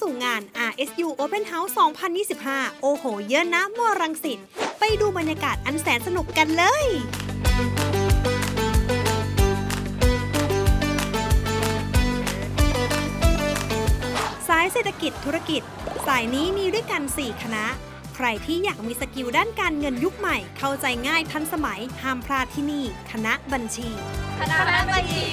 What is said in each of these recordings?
สู่งาน RSU Open House 2025 โอ้โห เยอะนะมอรังสิต ไปดูบรรยากาศอันแสนสนุกกันเลยสายเศรษฐกิจธุรกิจ สายนี้มีด้วยกัน 4 คณะ ใครที่อยากมีสกิลด้านการเงินยุคใหม่ เข้าใจง่ายทันสมัย ห้ามพลาดที่นี่ คณะบัญชี คณะบัญชี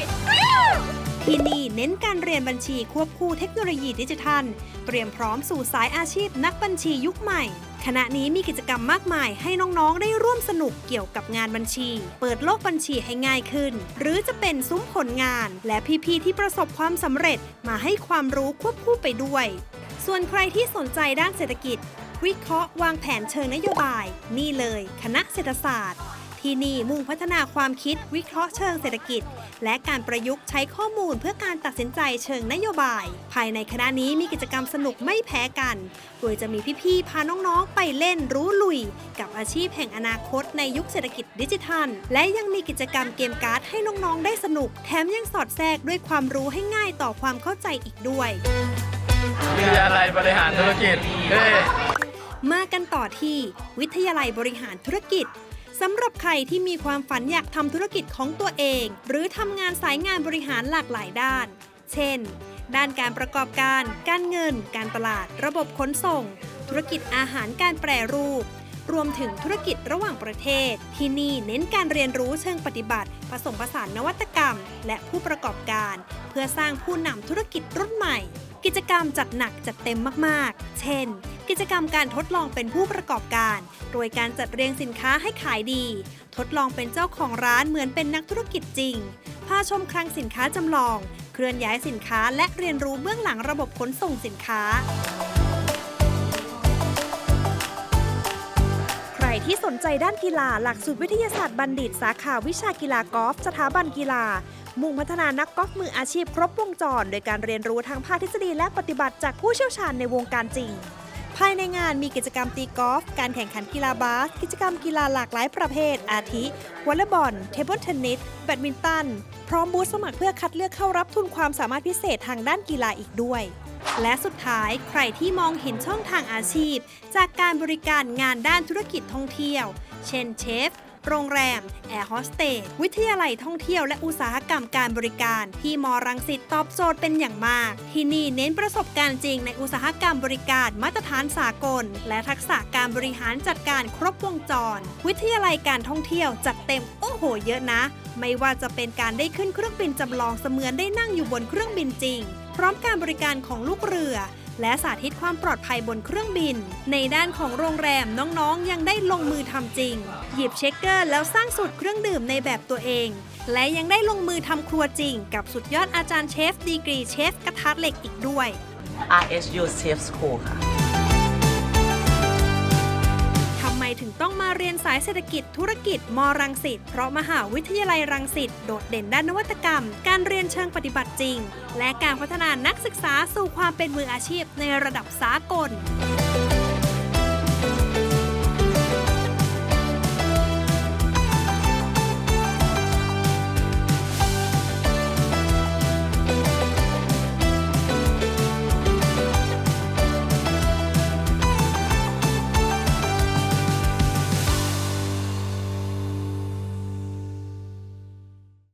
ที่นี่เน้นการเรียนบัญชีควบคู่เทคโนโลยีดิจิทัล เตรียมพร้อมสู่สายอาชีพนักบัญชียุคใหม่ คณะนี้มีกิจกรรมมากมายให้น้องๆ ได้ร่วมสนุกเกี่ยวกับงานบัญชี เปิดโลกบัญชีให้ง่ายขึ้น หรือจะเป็นซุ้มผลงาน และพี่ๆที่ประสบความสำเร็จมาให้ความรู้ควบคู่ไปด้วย ส่วนใครที่สนใจด้านเศรษฐกิจ วิเคราะห์วางแผนเชิงนโยบาย นี่เลย คณะเศรษฐศาสตร์ ที่นี่มุ่งพัฒนาความคิดวิเคราะห์เชิงเศรษฐกิจ และการประยุกต์ใช้ข้อมูลเพื่อการตัดสินใจเชิงนโยบาย ภายในคณะนี้มีกิจกรรมสนุกไม่แพ้กัน โดยจะมีพี่ๆพาน้องๆไปเล่นรู้ลุย กับอาชีพแห่งอนาคตในยุคเศรษฐกิจดิจิทัล และยังมีกิจกรรมเกมการ์ดให้น้องๆได้สนุก แถมยังสอดแทรกด้วยความรู้ให้ง่ายต่อความเข้าใจอีกด้วยวิทยาลัยบริหารธุรกิจเฮ้ยมากันต่อที่วิทยาลัยบริหารธุรกิจ สำหรับใครที่มีความฝันอยากทำธุรกิจของตัวเอง หรือทำงานสายงานบริหารหลากหลายด้าน เช่น ด้านการประกอบการ การเงิน การตลาด ระบบขนส่ง ธุรกิจอาหารการแปรรูป รวมถึงธุรกิจระหว่างประเทศ ที่นี่เน้นการเรียนรู้เชิงปฏิบัติ ผสมผสานนวัตกรรม และผู้ประกอบการ เพื่อสร้างผู้นำธุรกิจรุ่นใหม่ กิจกรรมจัดหนักจัดเต็มมาก ๆ เช่น กิจกรรมการทดลองเป็นผู้ประกอบการ โดยการจัดเรียงสินค้าให้ขายดี ทดลองเป็นเจ้าของร้านเหมือนเป็นนักธุรกิจจริง พาชมคลังสินค้าจำลอง เคลื่อนย้ายสินค้าและเรียนรู้เบื้องหลังระบบขนส่งสินค้า ใครที่สนใจด้านกีฬาหลักสูตรวิทยาศาสตร์บัณฑิต สาขาวิชากีฬากอล์ฟสถาบันกีฬามุ่งพัฒนานักกอล์ฟมืออาชีพครบวงจร โดยการเรียนรู้ทั้งภาคทฤษฎีและปฏิบัติจากผู้เชี่ยวชาญในวงการจริง ภายในงานมีกิจกรรมตีกอล์ฟ การแข่งขันกีฬาบาส กิจกรรมกีฬาหลากหลายประเภท อาทิ วอลเลย์บอล เทเบิลเทนนิส แบดมินตัน พร้อมบูธสมัครเพื่อคัดเลือกเข้ารับทุนความสามารถพิเศษทางด้านกีฬาอีกด้วยและสุดท้ายใครที่มองเห็นช่องทางอาชีพ จากการบริการงานด้านธุรกิจท่องเที่ยว เช่นเชฟ โรงแรม แอร์โฮสเตส วิทยาลัยท่องเที่ยวและอุตสาหกรรมการบริการ ที่มรังสิตตอบโจทย์เป็นอย่างมาก ที่นี่เน้นประสบการณ์จริงในอุตสาหกรรมบริการมาตรฐานสากล และทักษะการบริหารจัดการครบวงจร วิทยาลัยการท่องเที่ยวจัดเต็มโอ้โหเยอะนะ ไม่ว่าจะเป็นการได้ขึ้นเครื่องบินจำลองเสมือนได้นั่งอยู่บนเครื่องบินจริง พร้อมการบริการของลูกเรือ และสาธิตความปลอดภัยบนเครื่องบิน ในด้านของโรงแรมน้องๆ ยังได้ลงมือทำจริง หยิบเช็คเกอร์แล้วสร้างสูตรเครื่องดื่มในแบบตัวเอง และยังได้ลงมือทำครัวจริง กับสุดยอดอาจารย์เชฟดีกรีเชฟกระทะเหล็กอีกด้วย RSU Safe School ค่ะายเศรษฐกิจธุรกิจมรังสิตเพราะมหาวิทยาลัยรังสิตโดดเด่นด้านนวัตกรรม การเรียนเชิงปฏิบัติจริง และการพัฒนานักศึกษาสู่ความเป็นมืออาชีพในระดับสากล